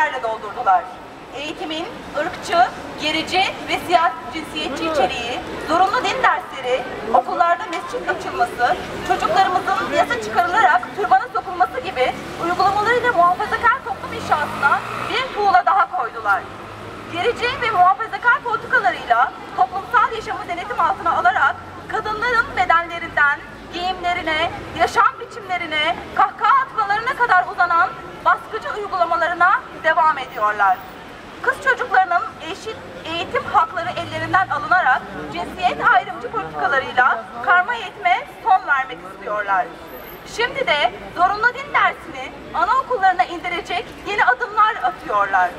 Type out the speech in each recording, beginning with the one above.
maddelerle doldurdular. Eğitimin ırkçı, gerici ve siyasi cinsiyetçi içeriği, zorunlu din dersleri, okullarda mescit açılması, çocuklarımızın yasa çıkarılarak türbana sokulması gibi uygulamalarıyla muhafazakar toplum inşasına bir tuğla daha koydular. Gerici ve muhafazakar politikalarıyla toplumsal yaşamı denetim altına alarak kadınların bedenlerinden giyimlerine, yaşam biçimlerine, kahkaha atmalarına kadar uzanan baskıcı uygulamalarına devam ediyorlar. Kız çocuklarının eşit eğitim hakları ellerinden alınarak cinsiyet ayrımcı politikalarıyla karma eğitime son vermek istiyorlar. Şimdi de zorunlu din dersini anaokullarına indirecek yeni adımlar atıyorlar.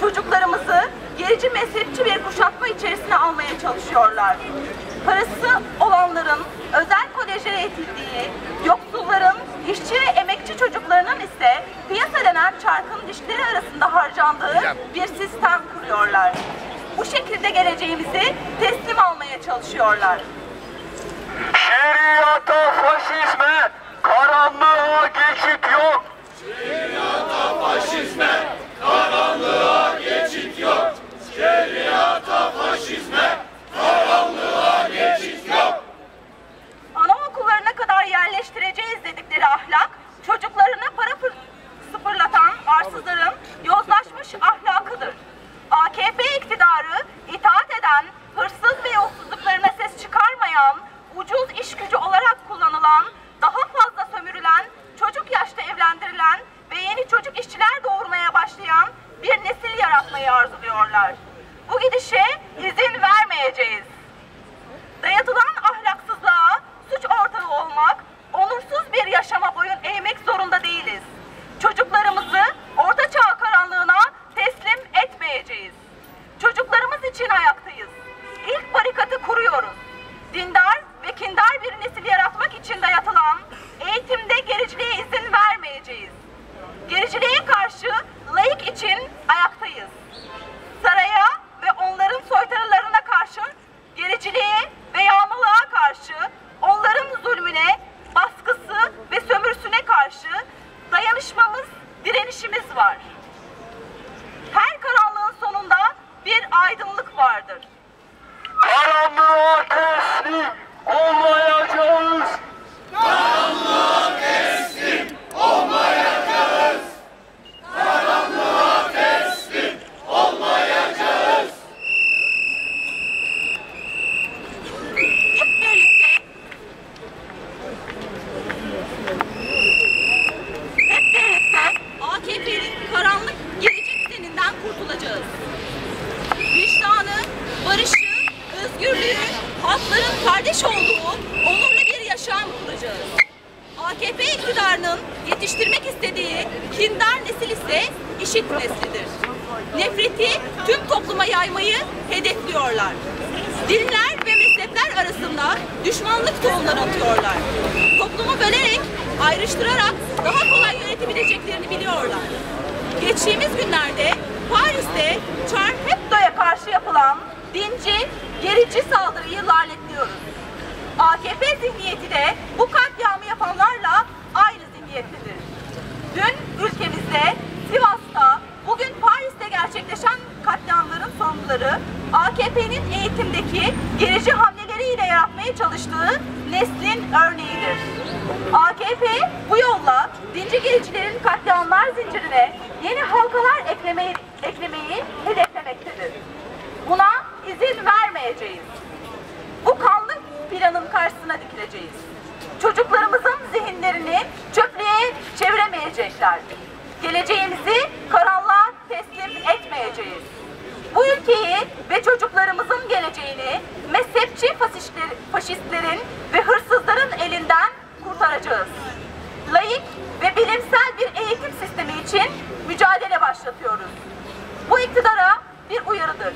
Çocuklarımızı gerici mezhepçi bir kuşatma içerisine almaya çalışıyorlar. Parası olanların özel kolejlere eğitildiği, yoksulların, işçi ve emekçi çocuklarının ise piyasa denen çarkın dişleri arasında harcandığı bir sistem kuruyorlar. Bu şekilde geleceğimizi teslim almaya çalışıyorlar. Şeriata, faşizme, halkların kardeş olduğu onurlu bir yaşam kuracağız. AKP iktidarının yetiştirmek istediği kindar nesil ise işit neslidir. Nefreti tüm topluma yaymayı hedefliyorlar. Dinler ve mezhepler arasında düşmanlık tohumları atıyorlar. Toplumu bölerek, ayrıştırarak daha kolay yönetebileceklerini biliyorlar. Geçtiğimiz günlerde Paris'te Charles Hebdo'ya karşı yapılan dinci, gerici saldırıyı lanetliyoruz. AKP zihniyeti de bu katliamı yapanlarla aynı zihniyettedir. Dün ülkemizde, Sivas'ta, bugün Paris'te gerçekleşen katliamların sorumluları AKP'nin eğitimdeki gerici hamleleriyle yaratmaya çalıştığı neslin örneğidir. AKP bu yolla dinci gericilerin katliamlar zincirine yeni halkalar eklemeyi, eklemeyi hedeflemektedir. Dikileceğiz. Çocuklarımızın zihinlerini çöplüğe çeviremeyecekler. Geleceğimizi karanlığa teslim etmeyeceğiz. Bu ülkeyi ve çocuklarımızın geleceğini mezhepçi faşistler- faşistlerin ve hırsızların elinden kurtaracağız. Layık ve bilimsel bir eğitim sistemi için mücadele başlatıyoruz. Bu iktidara bir uyarıdır